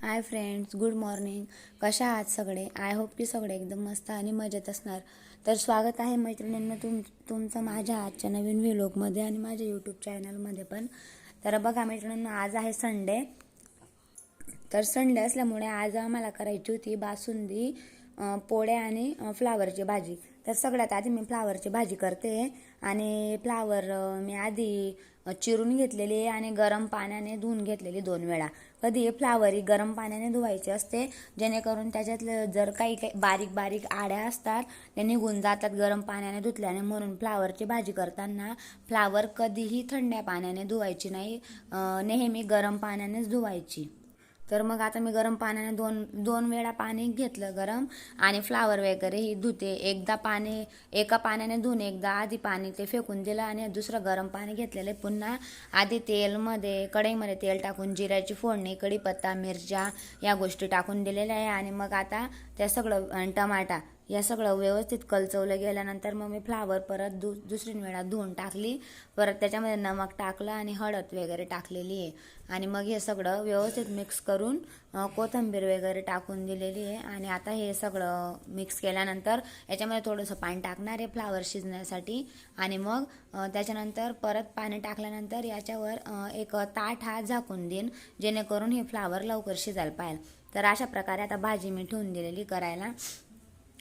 Hi friends good morning कशा आहात सगळे? आय होप की सगळे एकदम मस्त आणि मजेत असणार. तर स्वागत आहे मैत्रिणींना तुम तुमचं माझ्या आजच्या नवीन व्हिलॉगमध्ये आणि माझ्या यूट्यूब चॅनलमध्ये पण. तर बघा मैत्रिणींना आज आहे संडे तर संडे असल्यामुळे आज आम्हाला करायची होती बासुंदी पोळ्या आणि फ्लावरची भाजी. तर सगळ्यात आधी मी फ्लावरची भाजी करते आणि फ्लावर मी आधी चिरून घेतलेली आणि गरम पाण्याने धुवून घेतलेली दोन वेळा. कधी फ्लावर ही गरम पाण्याने धुवायची असते जेणेकरून त्याच्यातलं जर काही काही बारीक बारीक आड्या असतात ते निघून जातात गरम पाण्याने धुतल्याने. म्हणून फ्लावरची भाजी करताना फ्लावर कधीही थंड्या पाण्याने धुवायची नाही नेहमी गरम पाण्यानेच धुवायची. तर मग आता मी गरम पाण्याने दोन दोन वेळा पाणी घेतलं गरम आणि फ्लावर वगैरे ही धुते. एकदा पाणी एका पाण्याने धुवून एकदा आधी पाणी ते फेकून दिलं आणि दुसरं गरम पाणी घेतलेलं आहे. पुन्हा आधी तेलमध्ये कढईमध्ये तेल टाकून जिऱ्याची फोडणी कढीपत्ता मिरच्या या गोष्टी टाकून दिलेल्या आहे. आणि मग आता त्या सगळं टमाटा या सगळं व्यवस्थित कलचवलं गेल्यानंतर मग मी फ्लावर परत दु दुसरी वेळा धुवून टाकली. परत त्याच्यामध्ये नमक टाकलं आणि हळद वगैरे टाकलेली आहे. आणि मग हे सगळं व्यवस्थित मिक्स करून कोथंबीर कोथिंबीर वगैरे टाकून दिलेली आहे. आणि आता हे सगळं मिक्स केल्यानंतर याच्यामध्ये थोडंसं पाणी टाकणार आहे फ्लावर शिजण्यासाठी. आणि मग त्याच्यानंतर परत पाणी टाकल्यानंतर याच्यावर एक ताट हा झाकून देईन जेणेकरून हे फ्लावर लवकर शिजायला पाहिजे तर अशा प्रकारे आता भाजी मी ठेवून दिलेली करायला.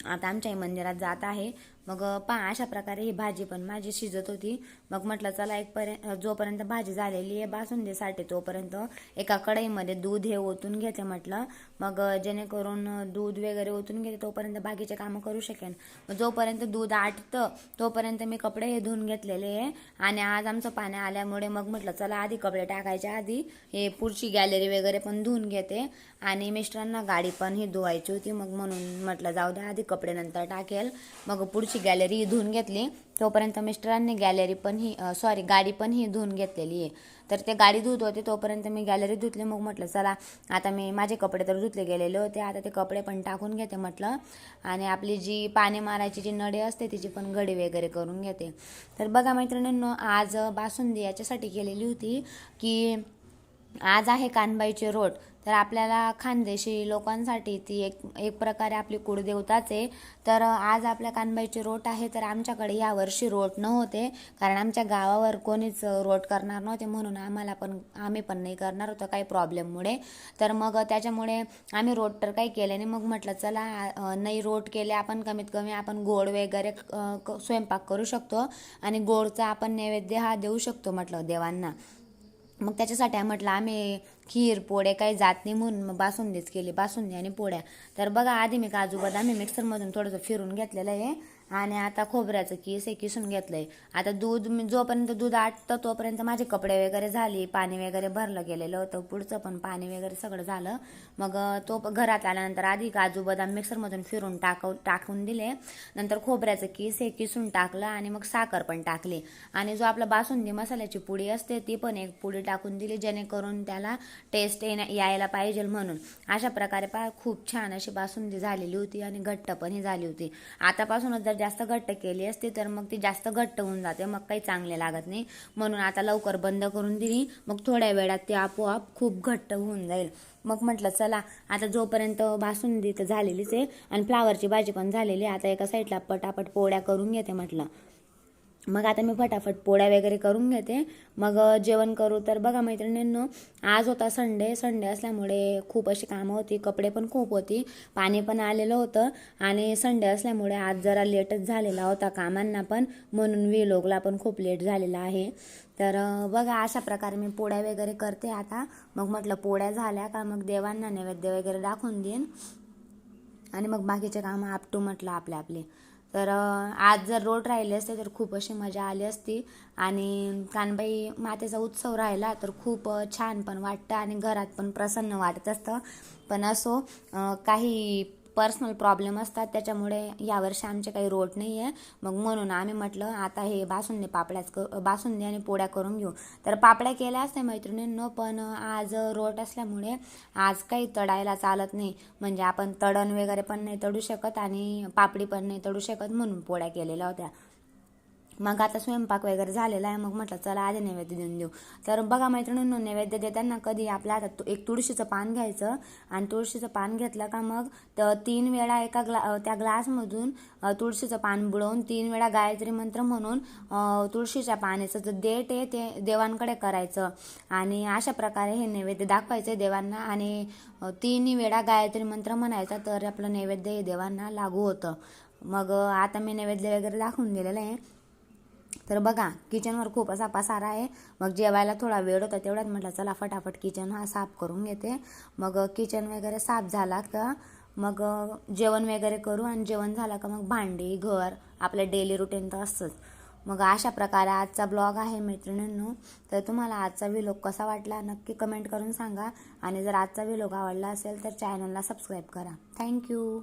आता आमच्याही मंदिरात जात आहे. मग पहा अशा प्रकारे ही भाजी पण माझी शिजत होती. मग म्हटलं चला एक पर्यंत जोपर्यंत भाजी झालेली आहे बासुंदीसाठी तोपर्यंत एका कढईमध्ये दूध हे ओतून घेते म्हटलं. मग जेणेकरून दूध वगैरे ओतून घेते तोपर्यंत बाकीचे कामं करू शकेन. मग जोपर्यंत दूध आटतं तोपर्यंत मी कपडे हे धुवून घेतलेले आहे. आणि आज आमचं पाणी आल्यामुळे मग म्हटलं चला आधी कपडे टाकायच्या आधी हे पुढची गॅलरी वगैरे पण धुवून घेते. आणि मिस्टरांना गाडी पण ही धुवायची होती मग म्हणून म्हटलं जाऊ द्या आधी कपडे नंतर टाकेल. मग पुढची गॅलरी धुवून घेतली. तोपर्यंत मिस्टरांनी गॅलरी पण ही सॉरी गाडी पण ही धुवून घेतलेली आहे. तर ते गाडी धुत होते तोपर्यंत मी गॅलरी धुतली. मग म्हटलं चला आता मी माझे कपडे तर धुतले गेलेले होते. आता ते कपडे पण टाकून घेते म्हटलं. आणि आपली जी पाणी मारायची जी नडी असते तिची पण गडी वगैरे करून घेते. तर बघा मैत्रिणींनो आज बासुंदी याच्यासाठी केलेली होती की आज आहे कानबाईचे रोट तर आपल्याला खानदेशी लोकांसाठी ती एक एक प्रकारे आपली कुळदेवताच आहे. तर आज आपल्या कानबाईची रोट आहे तर आमच्याकडे यावर्षी रोट नव्हते. कारण आमच्या गावावर कोणीच रोट करणार नव्हते. म्हणून आम्हाला पण आम्ही पण नाही करणार होतो काही प्रॉब्लेममुळे. तर मग त्याच्यामुळे आम्ही रोट तर काही केले नाही. मग म्हटलं चला नाही रोट केले आपण कमीत कमी आपण गोड वगैरे स्वयंपाक करू शकतो. आणि गोडचा आपण नैवेद्य हा देऊ शकतो म्हटलं देवांना. मग त्याच्यासाठी म्हटलं आम्ही खीर पोळे काही जात नाही म्हणून मग बासुंदीच केली बासुंदी आणि पोळ्या. तर बघा आधी मी काजू बदाम मिक्सरमधून थोडंसं फिरून घेतलेलं आहे. आणि आता खोबऱ्याचं केस हे किसून घेतलं आहे आता दूध मी जोपर्यंत दूध आटतं तोपर्यंत माझे कपडे वगैरे झाले पाणी वगैरे भरलं गेलेलं होतं पुढचं पण पाणी वगैरे सगळं झालं. मग तो घरात आल्यानंतर आधी काजू बदाम मिक्सरमधून फिरून टाकव टाकून दिले. नंतर खोबऱ्याचं किस हे किसून टाकलं आणि मग साखर पण टाकली. आणि जो आपला बासुंदी मसाल्याची पुडी असते ती पण एक पुडी टाकून दिली जेणेकरून त्याला टेस्ट येण्या यायला पाहिजे म्हणून. अशा प्रकारे पा खूप छान अशी बासुंदी झालेली होती आणि घट्ट पण ही झाली होती. आतापासूनच जर जास्त घट्ट केली असते तर मग ती जास्त घट्ट होऊन जाते मग काही चांगले लागत नाही. म्हणून आता लवकर बंद करून दिली. मग थोड्या वेळात ती आपोआप खूप घट्ट होऊन जाईल. मग म्हटलं चला आता जोपर्यंत बासुंदी तर झालेलीच आहे आणि फ्लावरची भाजी पण झालेली आता एका साईडला पटापट पोळ्या करून घेते म्हटलं. मग आता मी फटाफट पोळ्या वगैरे करून घेते. मग जेवण करू तर बघा मैत्रिणींनो आज होता संडे. संडे असल्यामुळे खूप अशी कामं होती. कपडे पण खूप होती. पाणी पण आलेलं होतं. आणि संडे असल्यामुळे आज जरा लेटच झालेला होता कामांना पण. म्हणून विलोगला पण खूप लेट झालेला आहे. तर बघा अशा प्रकारे मी पोळ्या वगैरे करते आता. मग म्हटलं पोळ्या झाल्या का मग देवांना नैवेद्य वगैरे दाखवून देईन. आणि मग बाकीचे कामं आपटू म्हटलं आपले आपले. तर आज जर रोड राहिले असते तर खूप अशी मजा आली असती. आणि कानबाई मातेचा उत्सव राहिला तर खूप छान पण वाटतं आणि घरात पण प्रसन्न वाटत असतं. पण असो काही पर्सनल प्रॉब्लेम असतात त्याच्यामुळे यावर्षी आमचे काही रोट नाही आहे मग म्हणून आम्ही म्हटलं आता हे बासुंदी पापड्याच क बासुंदी आणि पोळ्या करून घेऊ. तर पापड्या केल्या असत्या मैत्रिणींनो पण आज रोट असल्यामुळे आज काही तडायला चालत नाही. म्हणजे आपण तडण वगैरे पण नाही तडू शकत आणि पापडी पण नाही तडू शकत म्हणून पोळ्या केलेल्या होत्या. मग आता स्वयंपाक वगैरे झालेला आहे मग म्हटलं चला आधी नैवेद्य देऊन देऊ. तर बघा मैत्रिणींनो नैवेद्य देताना कधी आपल्या हातात एक तुळशीचं पान घ्यायचं आणि तुळशीचं पान घेतलं का मग तर तीन वेळा एका ग्ला त्या ग्लासमधून तुळशीचं पान बुडवून तीन वेळा गायत्री मंत्र म्हणून तुळशीच्या पाण्याचं जे देठ आहे ते देवांकडे करायचं. आणि अशा प्रकारे हे नैवेद्य दाखवायचं देवांना आणि तीन वेळा गायत्री मंत्र म्हणायचा तर आपलं नैवेद्य हे देवांना लागू होतं. मग आता मी नैवेद्य वगैरे दाखवून दिलेलं आहे. तर बघा किचनवर खूप असा पसारा आहे. मग जेवायला थोडा वेळ होता तेवढ्यात म्हटलं चला फटाफट किचन हा साफ करून घेते. मग किचन वगैरे साफ झाला का मग जेवण वगैरे करू आणि जेवण झालं का मग भांडी घर आपलं डेली रुटीन तर असतंच. मग अशा प्रकारे आजचा ब्लॉग आहे मैत्रिणींनो. तर तुम्हाला आजचा व्हिलॉग कसा वाटला नक्की कमेंट करून सांगा. आणि जर आजचा व्हिलॉग आवडला असेल तर चॅनलला सबस्क्राईब करा. थँक्यू